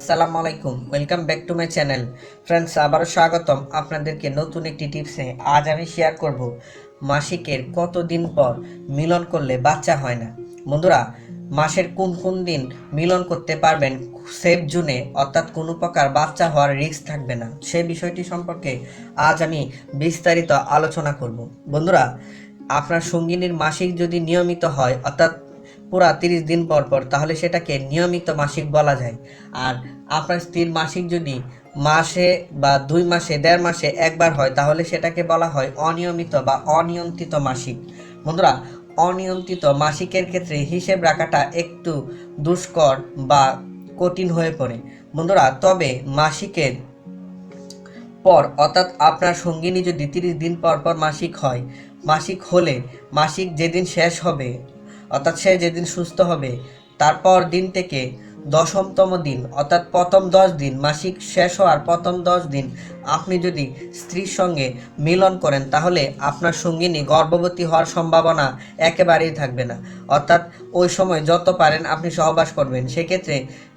আসসালামু আলাইকুম welcome back to my channel friends আবারও স্বাগতম আপনাদেরকে নতুন একটি টিপসে আজ আমি শেয়ার করব মাসিকের কতদিন পর মিলন করলে বাচ্চা হয় না। বন্ধুরা, মাসের কোন কোন দিন মিলন করতে পারবেন সেফ জুনে, অর্থাৎ কোনো প্রকার বাচ্চা হওয়ার রিস্ক থাকবে না। সে বিষয়টি সম্পর্কে আজ আমি বিস্তারিত আলোচনা করব। বন্ধুরা, আপনার সঙ্গিনীর মাসিক যদি নিয়মিত হয়, অর্থাৎ পুরা তিরিশ দিন পর পর, তাহলে সেটাকে নিয়মিত মাসিক বলা যায়। আর আপনার স্ত্রীর মাসিক যদি মাসে বা দুই মাসে, দেড় মাসে একবার হয়, তাহলে সেটাকে বলা হয় অনিয়মিত বা অনিয়ন্ত্রিত মাসিক। বন্ধুরা, অনিয়ন্ত্রিত মাসিকের ক্ষেত্রে হিসেব রাখাটা একটু দুষ্কর বা কঠিন হয়ে পড়ে। বন্ধুরা, তবে মাসিকের পর, অর্থাৎ আপনার সঙ্গিনী যদি তিরিশ দিন পর পর মাসিক হয়, মাসিক হলে মাসিক যেদিন শেষ হবে অর্থাৎ সে যেদিন সুস্থ হবে, তারপর দিন থেকে দশমতম দিন, অর্থাৎ প্রথম দশ দিন, মাসিক শেষ হওয়ার প্রথম দশ দিন আপনি যদি স্ত্রীর সঙ্গে মিলন করেন, তাহলে আপনার সঙ্গিনী গর্ভবতী হওয়ার সম্ভাবনা একেবারেই থাকবে না। অর্থাৎ ওই সময় যত পারেন আপনি সহবাস করবেন, সেক্ষেত্রে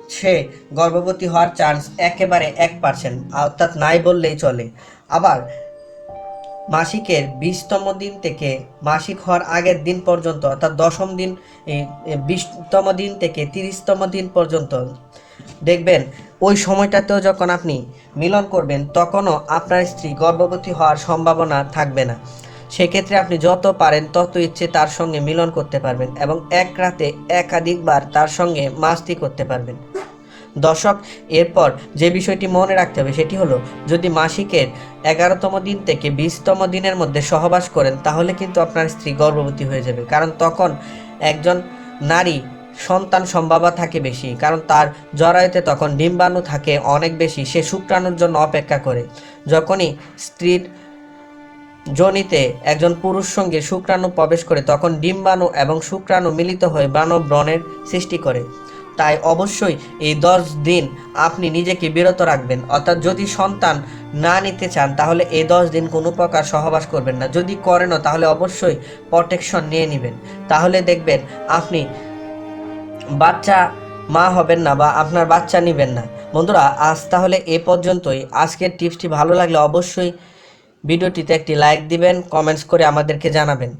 সে গর্ভবতী হওয়ার চান্স একেবারে এক পার্সেন্ট অর্থাৎ নাই বললেই চলে। আবার মাসিকের বিশতম দিন থেকে মাসিক হওয়ার আগের দিন পর্যন্ত, অর্থাৎ দশম দিন বিশতম দিন থেকে তিরিশতম দিন পর্যন্ত, দেখবেন ওই সময়টাতেও যখন আপনি মিলন করবেন, তখনও আপনার স্ত্রী গর্ভবতী হওয়ার সম্ভাবনা থাকবে না। সেক্ষেত্রে আপনি যত পারেন, তত ইচ্ছে তার সঙ্গে মিলন করতে পারবেন এবং এক রাতে একাধিকবার তার সঙ্গে মাস্তি করতে পারবেন। দর্শক এরপর যে বিষয়টি মনে রাখতে হবে সেটি হলো, যদি মাসিকের এগারোতম দিন থেকে বিশতম দিনের মধ্যে সহবাস করেন, তাহলে কিন্তু আপনার স্ত্রী গর্ভবতী হয়ে যাবে। কারণ তখন একজন নারী সন্তান সম্ভাবনা থাকে বেশি, কারণ তার জরায়ুতে তখন ডিম্বাণু থাকে অনেক বেশি, সে শুক্রাণুর জন্য অপেক্ষা করে। যখনই স্ত্রীর যোনিতে একজন পুরুষ সঙ্গে শুক্রাণু প্রবেশ করে, তখন ডিম্বাণু এবং শুক্রাণু মিলিত হয়ে ব্রাণব ব্রণের সৃষ্টি করে। তাই অবশ্যই এই দশ দিন আপনি নিজেকে বিরত রাখবেন। অর্থাৎ যদি সন্তান না নিতে চান, তাহলে এই দশ দিন কোনো প্রকার সহবাস করবেন না। যদি করেনও, তাহলে অবশ্যই প্রোটেকশন নিয়ে নেবেন। তাহলে দেখবেন আপনি বাচ্চা মা হবেন না বা আপনার বাচ্চা নেবেন না। বন্ধুরা, আজ তাহলে এ পর্যন্তই। আজকের টিপসটি ভালো লাগলে অবশ্যই ভিডিওটিতে একটি লাইক দিবেন কমেন্টস করে আমাদেরকে জানাবেন।